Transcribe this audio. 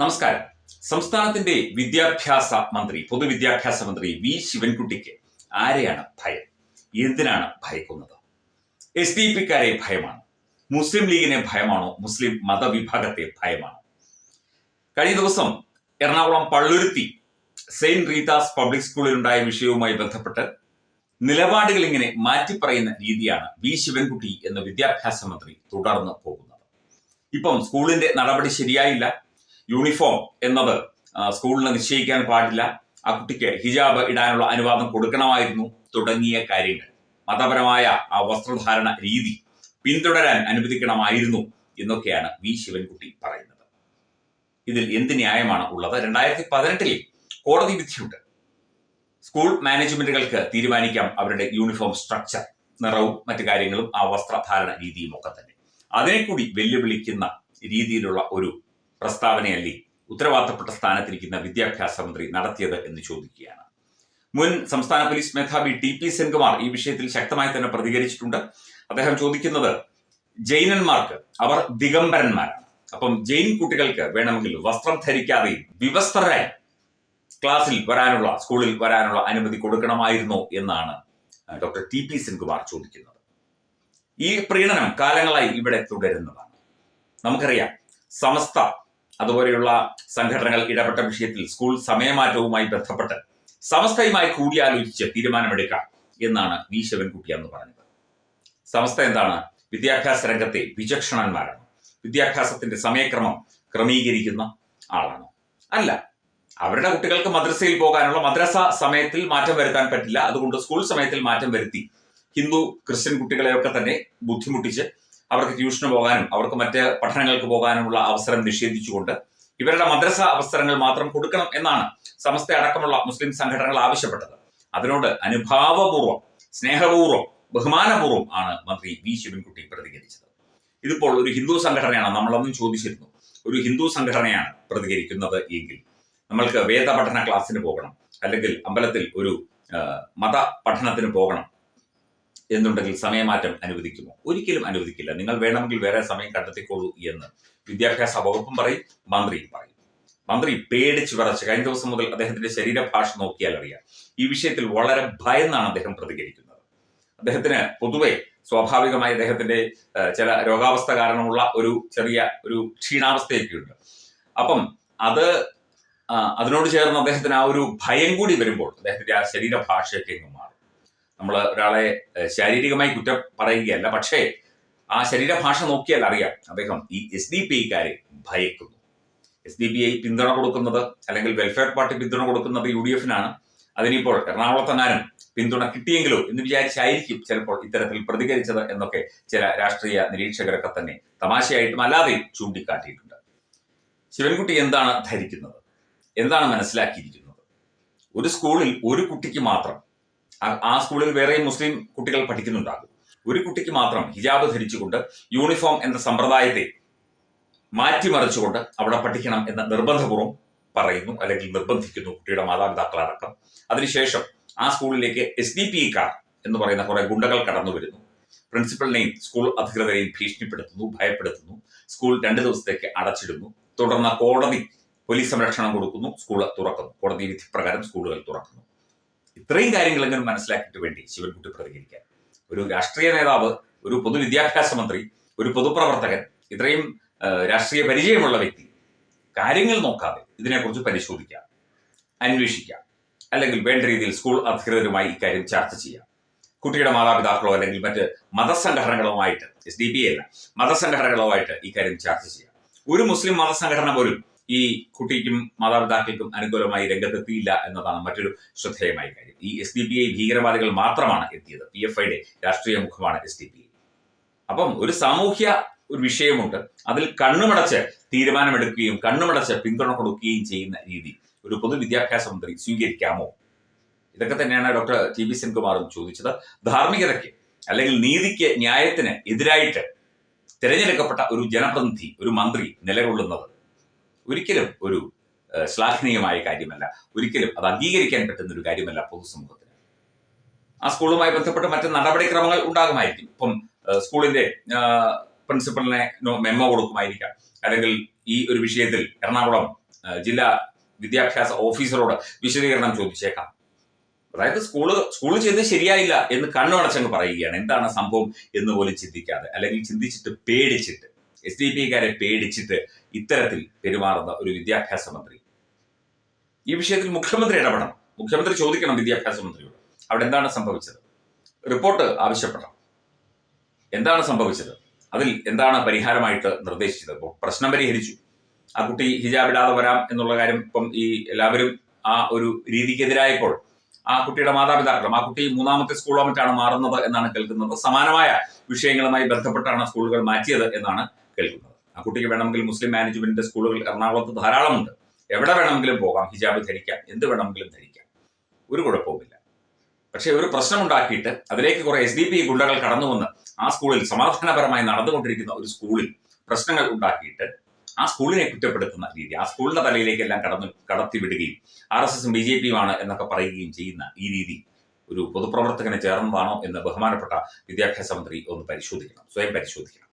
നമസ്കാരം. സംസ്ഥാനത്തിന്റെ വിദ്യാഭ്യാസ മന്ത്രി പൊതുവിദ്യാഭ്യാസ മന്ത്രി വി ശിവൻകുട്ടിക്ക് ആരെയാണ് ഭയം? എന്തിനാണ് ഭയക്കുന്നത്? എസ് ഡി പിക്കാരെ ഭയമാണ്? മുസ്ലിം ലീഗിനെ ഭയമാണോ? മുസ്ലിം മതവിഭാഗത്തെ ഭയമാണോ? കഴിഞ്ഞ ദിവസം Ernakulam Palluruthy saint Rita's public സ്കൂളിലുണ്ടായ വിഷയവുമായി ബന്ധപ്പെട്ട് നിലപാടുകൾ ഇങ്ങനെ മാറ്റിപ്പറയുന്ന രീതിയാണ് വി ശിവൻകുട്ടി എന്ന വിദ്യാഭ്യാസ മന്ത്രി തുടർന്ന് പോകുന്നത്. ഇപ്പം സ്കൂളിന്റെ നടപടി ശരിയായില്ല. യൂണിഫോം എന്നത് സ്കൂളിന് നിശ്ചയിക്കാൻ പാടില്ല. ആ കുട്ടിക്ക് ഹിജാബ് ഇടാനുള്ള അനുവാദം കൊടുക്കണമായിരുന്നു. തുടങ്ങിയ കാര്യങ്ങൾ. മതപരമായ ആ വസ്ത്രധാരണ രീതി പിന്തുടരാൻ അനുവദിക്കണമായിരുന്നു എന്നൊക്കെയാണ് വി. ശിവൻകുട്ടി പറയുന്നത്. ഇതിൽ എന്ത് ന്യായമാണ് ഉള്ളത്? രണ്ടായിരത്തി പതിനെട്ടിൽ കോടതി വിധിയുണ്ട്. സ്കൂൾ മാനേജ്മെന്റുകൾക്ക് തീരുമാനിക്കാം അവരുടെ യൂണിഫോം സ്ട്രക്ചർ നിറവും മറ്റു കാര്യങ്ങളും ആ വസ്ത്രധാരണ രീതിയും ഒക്കെ തന്നെ. അതിനെ കൂടി വെല്ലുവിളിക്കുന്ന രീതിയിലുള്ള ഒരു പ്രസ്താവനയല്ലേ ഉത്തരവാദിത്തപ്പെട്ട സ്ഥാനത്തിരിക്കുന്ന വിദ്യാഭ്യാസ മന്ത്രി നടത്തിയത് എന്ന് ചോദിക്കുകയാണ്. മുൻ സംസ്ഥാന പോലീസ് മേധാവി ടി പി സെൻകുമാർ ഈ വിഷയത്തിൽ ശക്തമായി തന്നെ പ്രതികരിച്ചിട്ടുണ്ട്. അദ്ദേഹം ചോദിക്കുന്നത് ജൈനന്മാർക്ക് അവർ ദിഗംബരന്മാരാണ്. അപ്പം ജൈൻ കുട്ടികൾക്ക് വേണമെങ്കിൽ വസ്ത്രം ധരിക്കാതെയും വിവസ്ത്രരായി ക്ലാസ്സിൽ വരാനുള്ള സ്കൂളിൽ വരാനുള്ള അനുമതി കൊടുക്കണമായിരുന്നോ എന്നാണ് ഡോക്ടർ ടി പി സെൻകുമാർ ചോദിക്കുന്നത്. ഈ പ്രീണനം കാലങ്ങളായി ഇവിടെ തുടരുന്നതാണ്. നമുക്കറിയാം സമസ്ത അതുപോലെയുള്ള സംഘടനകൾ ഇടപെട്ട വിഷയത്തിൽ സ്കൂൾ സമയമാറ്റവുമായി ബന്ധപ്പെട്ട് സമസ്തയുമായി കൂടിയാലോചിച്ച് തീരുമാനമെടുക്കാം എന്നാണ് വി ശിവൻകുട്ടി എന്ന് പറഞ്ഞത്. സമസ്ത എന്താണ്? വിദ്യാഭ്യാസ രംഗത്തെ വിചക്ഷണന്മാരാണ്. വിദ്യാഭ്യാസത്തിന്റെ സമയക്രമം ക്രമീകരിക്കുന്ന ആളാണ്. അല്ല അവരുടെ കുട്ടികൾക്ക് മദ്രസയിൽ പോകാനുള്ള മദ്രസ സമയത്തിൽ മാറ്റം വരുത്താൻ പറ്റില്ല. അതുകൊണ്ട് സ്കൂൾ സമയത്തിൽ മാറ്റം വരുത്തി ഹിന്ദു ക്രിസ്ത്യൻ കുട്ടികളെയൊക്കെ തന്നെ ബുദ്ധിമുട്ടിച്ച് അവർക്ക് ട്യൂഷന് പോകാനും അവർക്ക് മറ്റ് പഠനങ്ങൾക്ക് പോകാനുമുള്ള അവസരം നിഷേധിച്ചുകൊണ്ട് ഇവരുടെ മദ്രസ അവസരങ്ങൾ മാത്രം കൊടുക്കണം എന്നാണ് സമസ്ത അടക്കമുള്ള മുസ്ലിം സംഘടനകൾ ആവശ്യപ്പെട്ടത്. അതിനോട് അനുഭാവപൂർവം സ്നേഹപൂർവം ബഹുമാനപൂർവം ആണ് മന്ത്രി വി. ശിവൻകുട്ടി പ്രതികരിച്ചത്. ഇതിപ്പോൾ ഒരു ഹിന്ദു സംഘടനയാണ് നമ്മളൊന്നും ചോദിച്ചിരുന്നു. ഒരു ഹിന്ദു സംഘടനയാണ് പ്രതികരിക്കുന്നത് എങ്കിൽ നമ്മൾക്ക് വേദ പഠന ക്ലാസ്സിന് പോകണം. അല്ലെങ്കിൽ അമ്പലത്തിൽ ഒരു മത പഠനത്തിന് പോകണം. എന്നുണ്ടെങ്കിൽ സമയമാറ്റം അനുവദിക്കുമോ? ഒരിക്കലും അനുവദിക്കില്ല. നിങ്ങൾ വേണമെങ്കിൽ വേറെ സമയം കണ്ടെത്തിക്കോളൂ എന്ന് വിദ്യാഭ്യാസ വകുപ്പും പറയും മന്ത്രിയും പറയും. മന്ത്രി പേടിച്ചു വിറച്ച് കഴിഞ്ഞ ദിവസം മുതൽ അദ്ദേഹത്തിന്റെ ശരീരഭാഷ നോക്കിയാൽ അറിയാം. ഈ വിഷയത്തിൽ വളരെ ഭയന്നാണ് അദ്ദേഹം പ്രതികരിക്കുന്നത്. അദ്ദേഹത്തിന് പൊതുവെ സ്വാഭാവികമായി അദ്ദേഹത്തിന്റെ ചില രോഗാവസ്ഥ കാരണമുള്ള ഒരു ചെറിയ ഒരു ക്ഷീണാവസ്ഥയൊക്കെ ഉണ്ട് അപ്പം അത് അതിനോട് ചേർന്ന് അദ്ദേഹത്തിന് ആ ഒരു ഭയം കൂടി വരുമ്പോൾ അദ്ദേഹത്തിന്റെ ആ ശരീരഭാഷയൊക്കെ ഇങ്ങ് മാറും. നമ്മൾ ഒരാളെ ശാരീരികമായി കുറ്റം പറയുകയല്ല പക്ഷേ ആ ശരീരഭാഷ നോക്കിയാൽ അറിയാം അദ്ദേഹം ഈ എസ് ഡി പി ഐക്കാരെ ഭയക്കുന്നു. എസ് ഡി പി ഐ പിന്തുണ കൊടുക്കുന്നത് അല്ലെങ്കിൽ വെൽഫെയർ പാർട്ടി പിന്തുണ കൊടുക്കുന്നത് യു ഡി എഫിനാണ്. അതിനിപ്പോൾ എറണാകുളത്തെങ്ങാനും പിന്തുണ കിട്ടിയെങ്കിലോ എന്ന് വിചാരിച്ചായിരിക്കും ചിലപ്പോൾ ഇത്തരത്തിൽ പ്രതികരിച്ചത് എന്നൊക്കെ ചില രാഷ്ട്രീയ നിരീക്ഷകരൊക്കെ തന്നെ തമാശയായിട്ടും അല്ലാതെയും ചൂണ്ടിക്കാട്ടിയിട്ടുണ്ട്. ശിവൻകുട്ടി എന്താണ് ധരിക്കുന്നത്? എന്താണ് മനസ്സിലാക്കിയിരിക്കുന്നത്? ഒരു സ്കൂളിൽ ഒരു കുട്ടിക്ക് മാത്രം ആ- സ്കൂളിൽ വേറെയും മുസ്ലിം കുട്ടികൾ പഠിക്കുന്നുണ്ടാകും. ഒരു കുട്ടിക്ക് മാത്രം ഹിജാബ് ധരിച്ചുകൊണ്ട് യൂണിഫോം എന്ന സമ്പ്രദായത്തെ മാറ്റിമറിച്ചുകൊണ്ട് അവിടെ പഠിക്കണം എന്ന നിർബന്ധപൂർവം പറയുന്നു അല്ലെങ്കിൽ നിർബന്ധിക്കുന്നു കുട്ടിയുടെ മാതാപിതാക്കളടക്കം. അതിനുശേഷം ആ സ്കൂളിലേക്ക് എസ് ഡി പി കാർ എന്ന് പറയുന്ന കുറെ ഗുണ്ടകൾ കടന്നു വരുന്നു. പ്രിൻസിപ്പളിനെയും സ്കൂൾ അധികൃതരെയും ഭീഷണിപ്പെടുത്തുന്നു ഭയപ്പെടുത്തുന്നു. സ്കൂൾ രണ്ട് ദിവസത്തേക്ക് അടച്ചിടുന്നു. തുടർന്ന് കോടതി പോലീസ് സംരക്ഷണം കൊടുക്കുന്നു സ്കൂൾ തുറക്കുന്നു. കോടതി വിധി പ്രകാരം സ്കൂളുകൾ തുറക്കുന്നു. ഇത്രയും കാര്യങ്ങളെങ്കിലും മനസ്സിലാക്കിയിട്ട് വേണ്ടി ശിവൻകുട്ടി പ്രതികരിക്കാൻ? ഒരു രാഷ്ട്രീയ നേതാവ് ഒരു പൊതുവിദ്യാഭ്യാസ മന്ത്രി ഒരു പൊതുപ്രവർത്തകൻ ഇത്രയും രാഷ്ട്രീയ പരിചയമുള്ള വ്യക്തി കാര്യങ്ങൾ നോക്കാതെ ഇതിനെക്കുറിച്ച് പരിശോധിക്കാം അന്വേഷിക്കാം അല്ലെങ്കിൽ വേണ്ട രീതിയിൽ സ്കൂൾ അധികൃതരുമായി ഇക്കാര്യം ചർച്ച ചെയ്യാം. കുട്ടിയുടെ മാതാപിതാക്കളോ അല്ലെങ്കിൽ മറ്റ് മതസംഘടനകളുമായിട്ട് എസ് ഡി പി അല്ല മതസംഘടനകളുമായിട്ട് ഇക്കാര്യം ചർച്ച ചെയ്യാം. ഒരു മുസ്ലിം മതസംഘടന പോലും ഈ കുട്ടിക്കും മാതാപിതാക്കൾക്കും അനുകൂലമായി രംഗത്തെത്തിയില്ല എന്നതാണ് മറ്റൊരു ശ്രദ്ധേയമായ കാര്യം. ഈ എസ് ഡി പി ഐ ഭീകരവാദികൾ മാത്രമാണ് എത്തിയത്. പി എഫ് ഐയുടെ രാഷ്ട്രീയ മുഖമാണ് എസ് ഡി പി ഐ അപ്പം ഒരു സാമൂഹ്യ ഒരു വിഷയമുണ്ട്. അതിൽ കണ്ണുമടച്ച് തീരുമാനമെടുക്കുകയും കണ്ണുമടച്ച് പിന്തുണ കൊടുക്കുകയും ചെയ്യുന്ന രീതി ഒരു പൊതുവിദ്യാഭ്യാസ മന്ത്രി സ്വീകരിക്കാമോ? ഇതൊക്കെ തന്നെയാണ് ഡോക്ടർ ടി ബി സെൻകുമാറും ചോദിച്ചത്. ധാർമ്മികതയ്ക്ക് അല്ലെങ്കിൽ നീതിക്ക് ന്യായത്തിന് എതിരായിട്ട് തിരഞ്ഞെടുക്കപ്പെട്ട ഒരു ജനപ്രതിനിധി ഒരു മന്ത്രി നിലകൊള്ളുന്നത് ഒരിക്കലും ഒരു ശ്ലാഘനീയമായ കാര്യമല്ല. ഒരിക്കലും അത് അംഗീകരിക്കാൻ പറ്റുന്ന ഒരു കാര്യമല്ല പൊതുസമൂഹത്തിന്. ആ സ്കൂളുമായി ബന്ധപ്പെട്ട് മറ്റ് നടപടിക്രമങ്ങൾ ഉണ്ടാകുമായിരിക്കും. ഇപ്പം സ്കൂളിന്റെ പ്രിൻസിപ്പലിനെ മെമ്മോ കൊടുക്കുമായിരിക്കാം. അല്ലെങ്കിൽ ഈ ഒരു വിഷയത്തിൽ എറണാകുളം ജില്ലാ വിദ്യാഭ്യാസ ഓഫീസറോട് വിശദീകരണം ചോദിച്ചേക്കാം. അതായത് സ്കൂൾ സ്കൂൾ ചെയ്ത് ശരിയായില്ല എന്ന് കണ്ണുടച്ചങ്ങ് പറയുകയാണ്. എന്താണ് സംഭവം എന്ന് പോലും ചിന്തിക്കാതെ അല്ലെങ്കിൽ ചിന്തിച്ചിട്ട് പേടിച്ചിട്ട് എസ് ഡി പി കാരെ പേടിച്ചിട്ട് ഇത്തരത്തിൽ പെരുമാറുന്ന ഒരു വിദ്യാഭ്യാസ മന്ത്രി. ഈ വിഷയത്തിൽ മുഖ്യമന്ത്രി ഇടപെടണം. മുഖ്യമന്ത്രി ചോദിക്കണം വിദ്യാഭ്യാസ മന്ത്രിയോട്. അവിടെ എന്താണ് സംഭവിച്ചത്? റിപ്പോർട്ട് ആവശ്യപ്പെടണം. എന്താണ് സംഭവിച്ചത്? അതിൽ എന്താണ് പരിഹാരമായിട്ട് നിർദ്ദേശിച്ചത്? പ്രശ്നം പരിഹരിച്ചു. ആ കുട്ടി ഹിജാബ് ഇടാതെ വരാം എന്നുള്ള കാര്യം ഇപ്പം ഈ എല്ലാവരും ആ ഒരു രീതിക്കെതിരായപ്പോൾ ആ കുട്ടിയുടെ മാതാപിതാക്കളും ആ കുട്ടി മൂന്നാമത്തെ സ്കൂളോ മറ്റാണ് മാറുന്നത് എന്നാണ് കേൾക്കുന്നത്. സമാനമായ വിഷയങ്ങളുമായി ബന്ധപ്പെട്ടാണ് സ്കൂളുകൾ മാറ്റിയത് എന്നാണ് കേൾക്കുന്നത്. ആ കുട്ടിക്ക് വേണമെങ്കിൽ മുസ്ലിം മാനേജ്മെന്റിന്റെ സ്കൂളുകൾ എറണാകുളത്ത് ധാരാളമുണ്ട്. എവിടെ വേണമെങ്കിലും പോകാം ഹിജാബ് ധരിക്കാം എന്ത് വേണമെങ്കിലും ധരിക്കാം. ഒരു കുഴപ്പവുമില്ല. പക്ഷേ ഒരു പ്രശ്നമുണ്ടാക്കിയിട്ട് അതിലേക്ക് കുറെ എസ് ഡി പി ഗുണ്ടകൾ കടന്നു വന്ന് ആ സ്കൂളിൽ സമാധാനപരമായി നടന്നുകൊണ്ടിരിക്കുന്ന ഒരു സ്കൂളിൽ പ്രശ്നങ്ങൾ ഉണ്ടാക്കിയിട്ട് ആ സ്കൂളിനെ കുറ്റപ്പെടുത്തുന്ന രീതി ആ സ്കൂളിന്റെ തലയിലേക്ക് എല്ലാം കടന്നു കടത്തിവിടുകയും ആർ എസ് എസും ബി ജെ പിയുമാണ് എന്നൊക്കെ പറയുകയും ചെയ്യുന്ന ഈ രീതി ഒരു പൊതുപ്രവർത്തകനെ ചേർന്നതാണോ എന്ന് ബഹുമാനപ്പെട്ട വിദ്യാഭ്യാസ മന്ത്രി ഒന്ന് പരിശോധിക്കണം സ്വയം പരിശോധിക്കണം.